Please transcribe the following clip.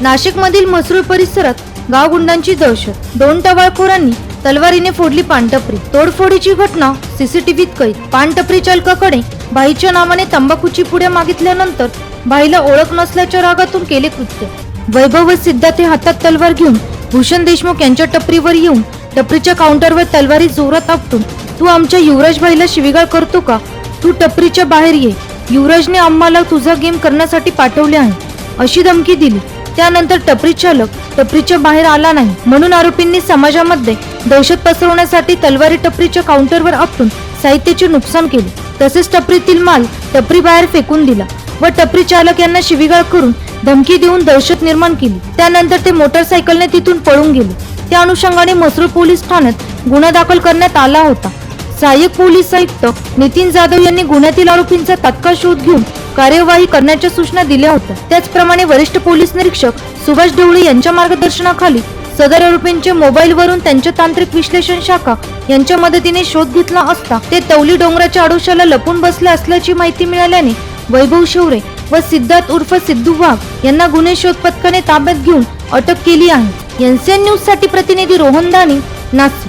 नाशिकमधील मसरूळ परिसरात गावगुंडांची दहशत. दोन टवाळखोरांनी तलवारीने फोडली पानटपरी. तोडफोडीची घटना सीसीटीव्हीत कैद. पानटपरी चालकाकडे भाईच्या नावाने तंबाखूची पुड्या मागितल्यानंतर भाईला ओळख नसल्याच्या रागातून केले कृत्य. वैभव व सिद्धार्थ हातात तलवार घेऊन भूषण देशमुख यांच्या टपरीवर येऊन टपरीच्या काउंटरवर तलवारी जोरात आपटून तू आमच्या युवराज भाईला शिवीगाळ करतो का? तू टपरीच्या बाहेर ये. युवराजने आम्हाला तुझा गेम करण्यासाठी पाठवले आहे. अशी धमकी दिली. त्यानंतर टपरी चालक टपरीच्या बाहेर आला नाही. म्हणून आरोपींनी समाजामध्ये दहशत पसरवण्यासाठी तलवारी टपरीच्या काउंटरवर आपटून साहित्याचे नुकसान केले. तसेच टपरीतील माल टपरी बाहेर फेकून दिला व टपरी चालक यांना शिवीगाळ करून धमकी देऊन दहशत निर्माण केली. त्यानंतर ते मोटरसायकलने तिथून पळून गेले. त्या अनुषंगाने मसरूळ पोलीस ठाण्यात गुन्हा दाखल करण्यात आला होता. सहाय्यक पोलीस आयुक्त नितीन जाधव यांनी गुन्ह्यातील आरोपींचा तत्काळ शोध घेऊन कार्यवाही करण्याच्या सूचना दिल्या होत्या. त्याचप्रमाणे वरिष्ठ पोलीस निरीक्षक सुभाष ढवळे यांच्या मार्गदर्शनाखाली सदर आरोपींचे मोबाईलवरून त्यांच्या तांत्रिक विश्लेषण शाखा यांच्या मदतीने शोध घेतला असता ते तवली डोंगराच्या आडोशाला लपून बसले असल्याची माहिती मिळाल्याने वैभव शिवरे व सिद्धार्थ उर्फ सिद्धू वाघ यांना गुन्हे शोध पथकाने ताब्यात घेऊन अटक केली आहे. एनसीएन न्यूजसाठी प्रतिनिधी रोहन दानी नाशिक.